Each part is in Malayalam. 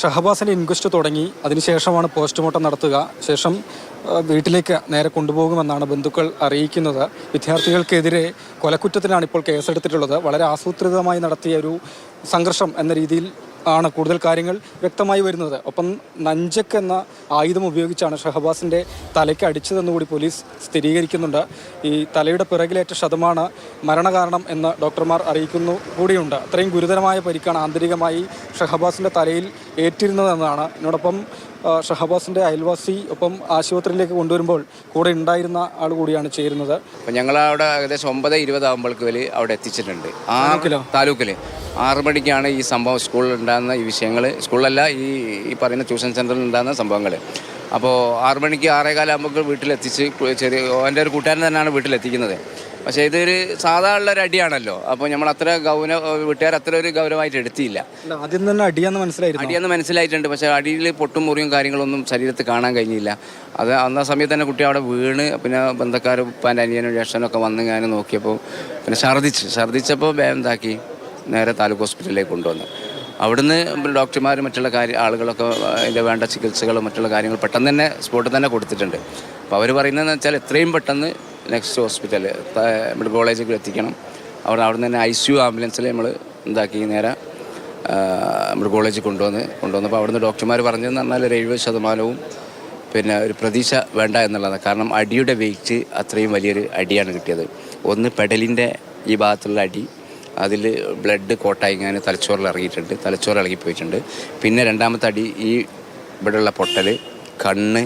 ഷഹബാസിന്റെ ഇൻക്വസ്റ്റ് തുടങ്ങി. അതിനുശേഷമാണ് പോസ്റ്റ്മോർട്ടം നടത്തുക. ശേഷം വീട്ടിലേക്ക് നേരെ കൊണ്ടുപോകുമെന്നാണ് ബന്ധുക്കൾ അറിയിക്കുന്നത്. വിദ്യാർത്ഥികൾക്കെതിരെ കൊലക്കുറ്റത്തിനാണ് ഇപ്പോൾ കേസെടുത്തിട്ടുള്ളത്. വളരെ ആസൂത്രിതമായി നടത്തിയ ഒരു സംഘർഷം എന്ന രീതിയിൽ ആണ് കൂടുതൽ കാര്യങ്ങൾ വ്യക്തമായി വരുന്നത്. ഒപ്പം നഞ്ചക്ക് എന്ന ആയുധം ഉപയോഗിച്ചാണ് ഷഹബാസിന്റെ തലയ്ക്ക് അടിച്ചതെന്നുകൂടി പോലീസ് സ്ഥിരീകരിക്കുന്നുണ്ട്. ഈ തലയുടെ പിറകിലേറ്റ ശതമാണ് മരണകാരണം എന്ന് ഡോക്ടർമാർ അറിയിക്കുന്നു കൂടിയുണ്ട്. അത്രയും ഗുരുതരമായ പരിക്കാണ് ആന്തരികമായി ഷഹബാസിന്റെ തലയിൽ ഏറ്റിരുന്നതെന്നാണ്. ഇതിനോടൊപ്പം ഷഹബാസിന്റെ അയൽവാസി ഒപ്പം ആശുപത്രിയിലേക്ക് കൊണ്ടുവരുമ്പോൾ കൂടെ ഉണ്ടായിരുന്ന ആൾ കൂടിയാണ് ചേരുന്നത്. അപ്പം ഞങ്ങൾ അവിടെ ഏകദേശം ഒമ്പത് ഇരുപതാകുമ്പോഴേക്ക് വലിയ അവിടെ എത്തിച്ചിട്ടുണ്ട്. ആ താലൂക്കിലോ? താലൂക്കിൽ ആറ് മണിക്കാണ് ഈ സംഭവം സ്കൂളിൽ ഉണ്ടാകുന്ന ഈ വിഷയങ്ങൾ സ്കൂളിലല്ല ഈ ഈ പറയുന്ന ട്യൂഷൻ സെന്ററിൽ ഉണ്ടാകുന്ന സംഭവങ്ങൾ അപ്പോൾ ആറ് മണിക്ക് ആറേകാലാകുമ്പോൾ വീട്ടിലെത്തിച്ച് ചെറിയ എന്റെ ഒരു കൂട്ടുകാരൻ തന്നെയാണ് വീട്ടിലെത്തിക്കുന്നത്. പക്ഷേ ഇതൊരു സാധാരണ ഉള്ള ഒരു അടിയാണല്ലോ. അപ്പോൾ നമ്മൾ അത്ര ഗൗരവ വീട്ടുകാർ അത്ര ഒരു ഗൗരവമായിട്ട് എടുത്തില്ല ആദ്യം തന്നെ അടിയാന്ന് മനസ്സിലായിരുന്നു. അടിയെന്ന് മനസ്സിലായിട്ടുണ്ട്. പക്ഷേ അടിയിൽ പൊട്ടും മുറിയും കാര്യങ്ങളൊന്നും ശരീരത്തിൽ കാണാൻ കഴിഞ്ഞില്ല. അത് അന്ന സമയത്ത് തന്നെ കുട്ടി അവിടെ വീണ്. പിന്നെ ബന്ധക്കാർ ഉപ്പാന്റെ അനിയനും രക്ഷനൊക്കെ വന്ന് ഞാൻ നോക്കിയപ്പോൾ പിന്നെ ഛർദ്ദിച്ച്. ഛർദ്ദിച്ചപ്പോൾ എന്താക്കി? നേരെ താലൂക്ക് ഹോസ്പിറ്റലിലേക്ക് കൊണ്ടുവന്നു. അവിടുന്ന് ഡോക്ടർമാർ മറ്റുള്ള കാര്യ ആളുകളൊക്കെ അതിന്റെ വേണ്ട ചികിത്സകളും മറ്റുള്ള കാര്യങ്ങൾ പെട്ടെന്ന് തന്നെ സ്പോട്ടിൽ തന്നെ കൊടുത്തിട്ടുണ്ട്. അപ്പോൾ അവർ പറയുന്നതെന്ന് വെച്ചാൽ എത്രയും പെട്ടെന്ന് നെക്സ്റ്റ് ഹോസ്പിറ്റൽ മെഡിക്കൽ കോളേജിൽ എത്തിക്കണം. അവിടെ അവിടെ നിന്ന് തന്നെ ഐ സി യു ആംബുലൻസിൽ നമ്മൾ എന്താക്കി നേരെ മെഡിക്കൽ കോളേജിൽ കൊണ്ടുവന്ന് കൊണ്ടുവന്നപ്പോൾ അവിടുന്ന് ഡോക്ടർമാർ പറഞ്ഞതെന്ന് പറഞ്ഞാൽ ഒരു എഴുപത് ശതമാനവും പിന്നെ ഒരു പ്രതീക്ഷ വേണ്ട എന്നുള്ളതാണ്. കാരണം അടിയുടെ വെയിറ്റ് അത്രയും വലിയൊരു അടിയാണ് കിട്ടിയത്. ഒന്ന് പെഡലിന്റെ ഈ ഭാഗത്തുള്ള അടി അതിൽ ബ്ലഡ് കോട്ടായി ഞാൻ തലച്ചോറിൽ ഇറങ്ങിയിട്ടുണ്ട് തലച്ചോറിൽ ഇളകിപ്പോയിട്ടുണ്ട്. പിന്നെ രണ്ടാമത്തെ അടി ഈ ഇവിടെയുള്ള പൊട്ടൽ കണ്ണ്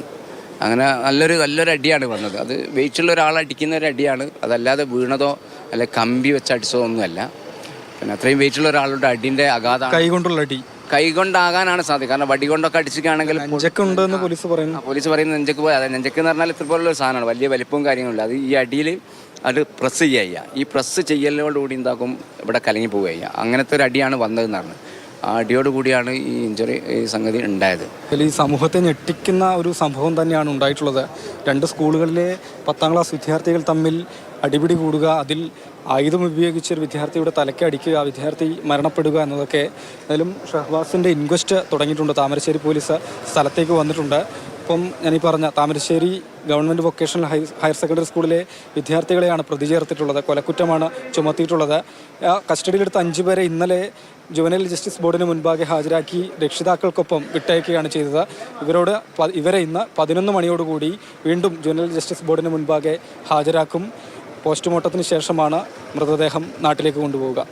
അങ്ങനെ നല്ലൊരു നല്ലൊരു അടിയാണ് വന്നത്. അത് വെയിറ്റുള്ള ഒരാൾ അടിക്കുന്ന ഒരു അടിയാണ്. അതല്ലാതെ വീണതോ അല്ല കമ്പി വെച്ച് അടിച്ചതോ ഒന്നുമല്ല. പിന്നെ അത്രയും വെയിറ്റുള്ള ഒരാളുടെ അടിന്റെ അഗാധ കൈകൊണ്ടുള്ള അടി. കൈകൊണ്ടാകാനാണ് സാധ്യത. കാരണം വടി കൊണ്ടൊക്കെ അടിച്ചിട്ടാണെങ്കിൽ നെഞ്ചക്കുണ്ടെന്ന് പോലീസ് പറയുന്നു. പോലീസ് പറയുന്ന നെഞ്ചക്ക് പോയി. അതെ നെഞ്ചക്ക് എന്ന് പറഞ്ഞാൽ ഇത്ര പോലുള്ള ഒരു സാധനമാണ്. വലിയ വലിപ്പവും കാര്യങ്ങളില്ല അത് ഈ അടിയിൽ അത് പ്രസ് ചെയ്യുക. ഈ പ്രസ് ചെയ്യലോടുകൂടി എന്താക്കും? ഇവിടെ കലങ്ങി പോവുക അങ്ങനത്തെ ഒരു അടിയാണ് വന്നതെന്ന് പറഞ്ഞു. ആ അടിയോട് കൂടിയാണ് ഈ ഇഞ്ചുറി ഈ സംഗതി ഉണ്ടായത്. ഈ സമൂഹത്തെ ഞെട്ടിക്കുന്ന ഒരു സംഭവം തന്നെയാണ് ഉണ്ടായിട്ടുള്ളത്. രണ്ട് സ്കൂളുകളിലെ പത്താം ക്ലാസ് വിദ്യാർത്ഥികൾ തമ്മിൽ അടിപിടി കൂടുക അതിൽ ആയുധം ഉപയോഗിച്ച് ഒരു വിദ്യാർത്ഥിയുടെ തലയ്ക്ക് അടിക്കുക ആ വിദ്യാർത്ഥി മരണപ്പെടുക എന്നതൊക്കെ. അതിലും ഷഹബാസിന്റെ ഇൻക്വസ്റ്റ് തുടങ്ങിയിട്ടുണ്ട്. താമരശ്ശേരി പോലീസ് സ്ഥലത്തേക്ക് വന്നിട്ടുണ്ട്. ഇപ്പം ഞാനീ പറഞ്ഞ Thamarassery government vocational higher secondary സ്കൂളിലെ വിദ്യാർത്ഥികളെയാണ് പ്രതി ചേർത്തിട്ടുള്ളത് കൊലക്കുറ്റമാണ് ചുമത്തിയിട്ടുള്ളത്. കസ്റ്റഡിയിലെടുത്ത അഞ്ചു പേരെ ഇന്നലെ ജുവനൈൽ ജസ്റ്റിസ് ബോർഡിന് മുൻപാകെ ഹാജരാക്കി രക്ഷിതാക്കൾക്കൊപ്പം വിട്ടയക്കുകയാണ് ചെയ്തത്. ഇവരോട് ഇവരെ ഇന്ന് പതിനൊന്ന് മണിയോടുകൂടി വീണ്ടും ജുവനൈൽ ജസ്റ്റിസ് ബോർഡിന് മുൻപാകെ ഹാജരാക്കും. പോസ്റ്റ്മോർട്ടത്തിന് ശേഷമാണ് മൃതദേഹം നാട്ടിലേക്ക് കൊണ്ടുപോവുക.